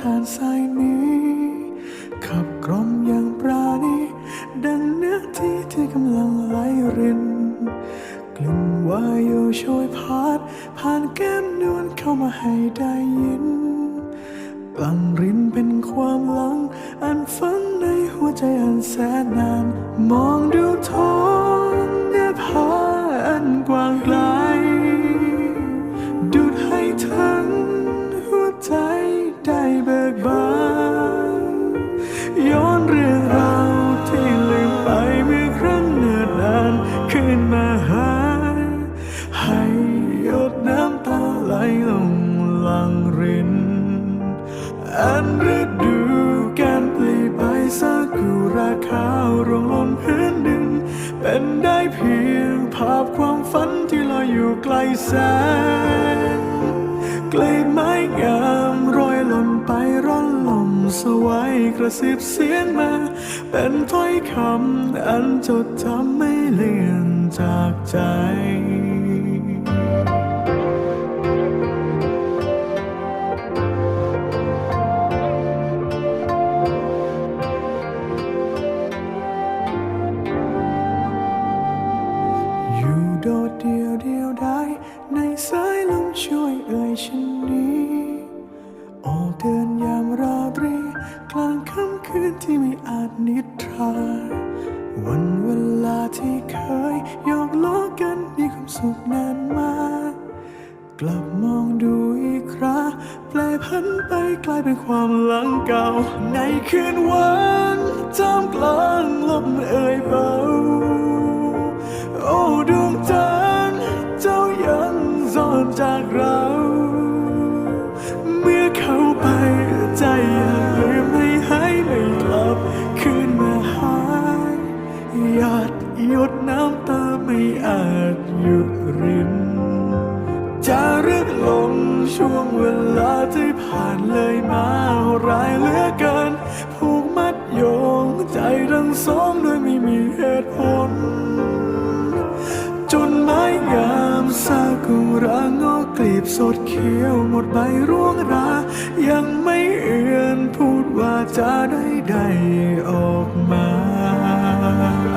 ผ่านสายนี้ ขับกล่อมอย่างปราณีดังเนื้อที่ที่กำลังไหลริน กลิ่นวายโยโชยพาดผ่านแก้มนวลเข้ามาให้ได้ยินกลั่นรินเป็นความหลัง อันฝังในหัวใจอันแสนนาน มองดู อันฤดูการปลีใบซากุราขาวร่วงล่นพื้นดิน เป็นได้เพียงภาพความฝันที่ลอยอยู่ไกลแสนกลีบไม้งามโรยหล่นไปร่อนลมสวัยกระซิบเสียงมา เป็นถ้อยคำอันจดจำไม่เลือนจากใจ สายลมช่วยเอ่ยฉันนี้ ออกเดินยามราตรี กลางค่ำคืนที่ไม่อาจนิทรา วันเวลาที่เคยหยอกล้อกันมีความสุขนานมาก กลับมองดูอีกคราแปลพันไปกลายเป็นความหลังเก่า ในคืนวันจามกลาง ซ่อนจากเรา เมื่อเข้าไปใจอยากลืมไม่ให้ไม่กลับ คืนมาหายหยาดหยดน้ำตาไม่อาจหยุดรินจะรึกลงช่วงเวลาที่ผ่านเลยมาร้ายเหลือเกินผูก ซากุระงอกกลีบสดเขียวหมดใบร่วงรา ยังไม่เอือนพูดว่าจะได้ได้ออกมา